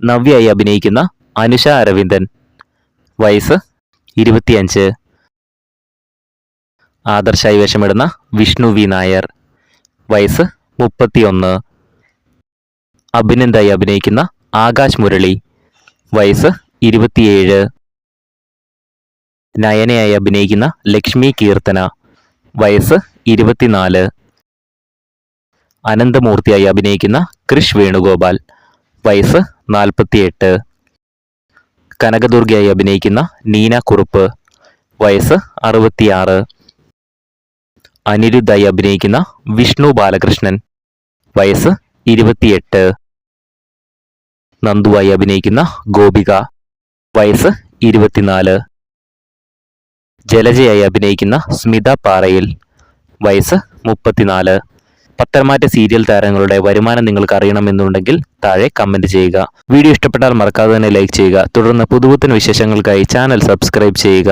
നവ്യയായി അഭിനയിക്കുന്ന അനുഷ അരവിന്ദൻ. വയസ്സ് ഇരുപത്തിയഞ്ച്. ആദർശായി വേഷമിടുന്ന വിഷ്ണു വി. നായർ. വയസ്സ് മുപ്പത്തിയൊന്ന്. അഭിനന്ദായി അഭിനയിക്കുന്ന ആകാശ് മുരളി. വയസ്സ് ഇരുപത്തിയേഴ്. നയനയായി അഭിനയിക്കുന്ന ലക്ഷ്മി കീർത്തന. വയസ്സ് ഇരുപത്തിനാല്. അനന്തമൂർത്തിയായി അഭിനയിക്കുന്ന കൃഷ് വേണുഗോപാൽ. വയസ്സ് നാൽപ്പത്തിയെട്ട്. കനകദുർഗയായി അഭിനയിക്കുന്ന നീന കുറുപ്പ്. വയസ്സ് അറുപത്തിയാറ്. അനിരുദ്ധായി അഭിനയിക്കുന്ന വിഷ്ണു ബാലകൃഷ്ണൻ. വയസ്സ് ഇരുപത്തിയെട്ട്. നന്ദുവായി അഭിനയിക്കുന്ന ഗോപിക. വയസ്സ് ഇരുപത്തിനാല്. ജലജയായി അഭിനയിക്കുന്ന സ്മിത പാറയിൽ. വയസ്സ് മുപ്പത്തിനാല്. പത്തരമാറ്റ സീരിയൽ താരങ്ങളുടെ വരുമാനം നിങ്ങൾക്ക് അറിയണമെന്നുണ്ടെങ്കിൽ താഴെ കമന്റ് ചെയ്യുക. വീഡിയോ ഇഷ്ടപ്പെട്ടാൽ മറക്കാതെ തന്നെ ലൈക്ക് ചെയ്യുക. തുടർന്ന് പുതുപുത്തൻ വിശേഷങ്ങൾക്കായി ചാനൽ സബ്സ്ക്രൈബ് ചെയ്യുക.